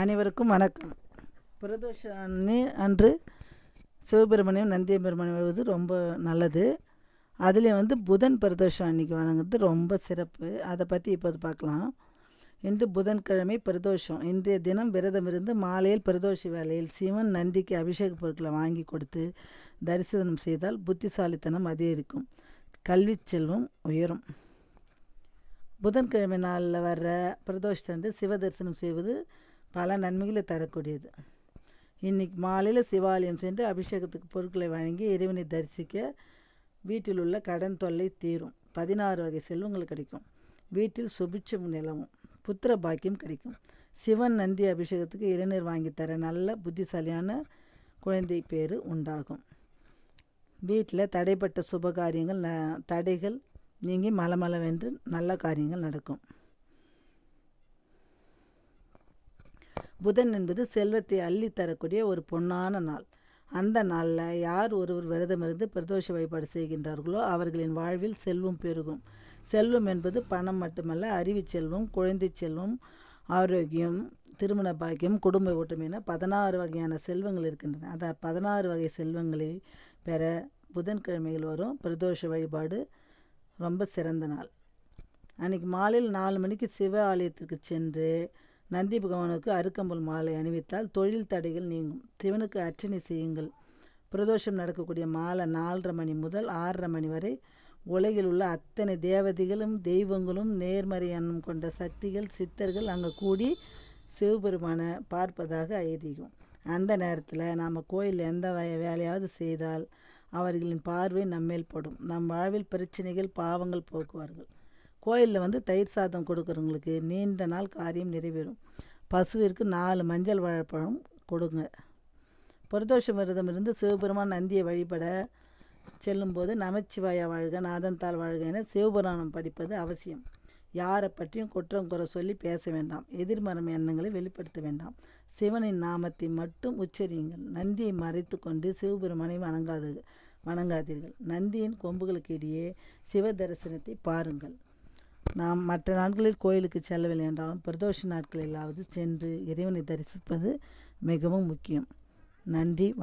அனைவருக்கும் வணக்கம். பிரதோஷ அன்னி அன்று சிவபெருமனையும் நந்தியபெருமனையும் வருவது ரொம்ப நல்லது. அதுலேயும் வந்து புதன் பிரதோஷம் அன்னைக்கு வணங்குறது ரொம்ப சிறப்பு. அதை பற்றி இப்போது பார்க்கலாம். இன்று புதன்கிழமை பிரதோஷம். இன்றைய தினம் விரதம் இருந்து மாலையில் பிரதோஷ வேலையில் சிவன் நந்திக்கு அபிஷேக பொருட்களை வாங்கி கொடுத்து தரிசனம் செய்தால் புத்திசாலித்தனம் அதிகரிக்கும். கல்வி செல்வம் உயரும். புதன்கிழமை நாளில் வர்ற பிரதோஷத்தன்று சிவ தரிசனம் செய்வது பல நன்மைகளை தரக்கூடியது. இன்றைக்கி மாலையில் சிவாலயம் சென்று அபிஷேகத்துக்கு பொருட்களை வழங்கி இறைவனை தரிசிக்க வீட்டில் உள்ள கடன் தொல்லை தீரும். பதினாறு வகை செல்வங்கள் கிடைக்கும். வீட்டில் சுபிட்சம் நிலவும். புத்திர பாக்கியம் கிடைக்கும். சிவன் நந்தி அபிஷேகத்துக்கு இளநீர் வாங்கி தர நல்ல புத்திசாலியான குழந்தை பேர் உண்டாகும். வீட்டில் தடைப்பட்ட சுப காரியங்கள் ந தடைகள் நீங்கி மலமளவென்று நல்ல காரியங்கள் நடக்கும். புதன் என்பது செல்வத்தை அள்ளி தரக்கூடிய ஒரு பொன்னான நாள். அந்த நாளில் யார் ஒருவர் விரதமிருந்து பிரதோஷ வழிபாடு செய்கின்றார்களோ அவர்களின் வாழ்வில் செல்வம் பெருகும். செல்வம் என்பது பணம் மட்டுமல்ல அறிவு செல்வம் குழந்தை செல்வம் ஆரோக்கியம் திருமண பாக்கியம் குடும்ப ஓட்டம் என பதினாறு வகையான செல்வங்கள் இருக்கின்றன. அந்த பதினாறு வகை செல்வங்களை பெற புதன்கிழமைகள் வரும். பிரதோஷ வழிபாடு ரொம்ப சிறந்த நாள். அன்றைக்கி மாலையில் நாலு மணிக்கு சிவ ஆலயத்திற்கு சென்று நந்தி பகவானுக்கு அருக்கம்புல் மாலை அணிவித்தால் தொழில் தடைகள் நீங்கும். சிவனுக்கு அர்ச்சனை செய்யுங்கள். பிரதோஷம் நடக்கக்கூடிய மாலை நாலரை மணி முதல் ஆறரை மணி வரை உலகில் உள்ள அத்தனை தேவதைகளும் தெய்வங்களும் நேர்மறை எண்ணம் கொண்ட சக்திகள் சித்தர்கள் அங்கே கூடி சிவபெருமானை பார்ப்பதாக ஐதீகம். அந்த நேரத்தில் நாம் கோயிலில் எந்த வேலையாவது செய்தால் அவர்களின் பார்வை நம்மேல் படும். நம் வாழ்வில் பிரச்சனைகள் பாவங்கள் போக்குவார்கள். கோயிலில் வந்து தயிர் சாதம் கொடுக்குறவங்களுக்கு நீண்ட நாள் காரியம் நிறைவேறும். பசுவிற்கு நாலு மஞ்சள் வாழைப்பழம் கொடுங்க. பிரதோஷ விரதம் இருந்து சிவபெருமான் நந்தியை வழிபட செல்லும்போது நமச்சிவாயா வாழ்க நாதன்தாள் வாழ்க என சிவபுராணம் படிப்பது அவசியம். யாரை பற்றியும் குற்றம் குறை சொல்லி பேச வேண்டாம். எதிர்மரம் எண்ணங்களை வெளிப்படுத்த வேண்டாம். சிவனின் நாமத்தை மட்டும் உச்சரியுங்கள். நந்தியை மறைத்து கொண்டு சிவபெருமானை வணங்காது வணங்காதீர்கள். நந்தியின் கொம்புகளுக்கு இடையே சிவ தரிசனத்தை பாருங்கள். நாம் மற்ற நாட்களில் கோயிலுக்கு செல்லவில்லை என்றாலும் பிரதோஷ நாட்களிலாவது சென்று இறைவனை தரிசிப்பது மிகவும் முக்கியம். நன்றி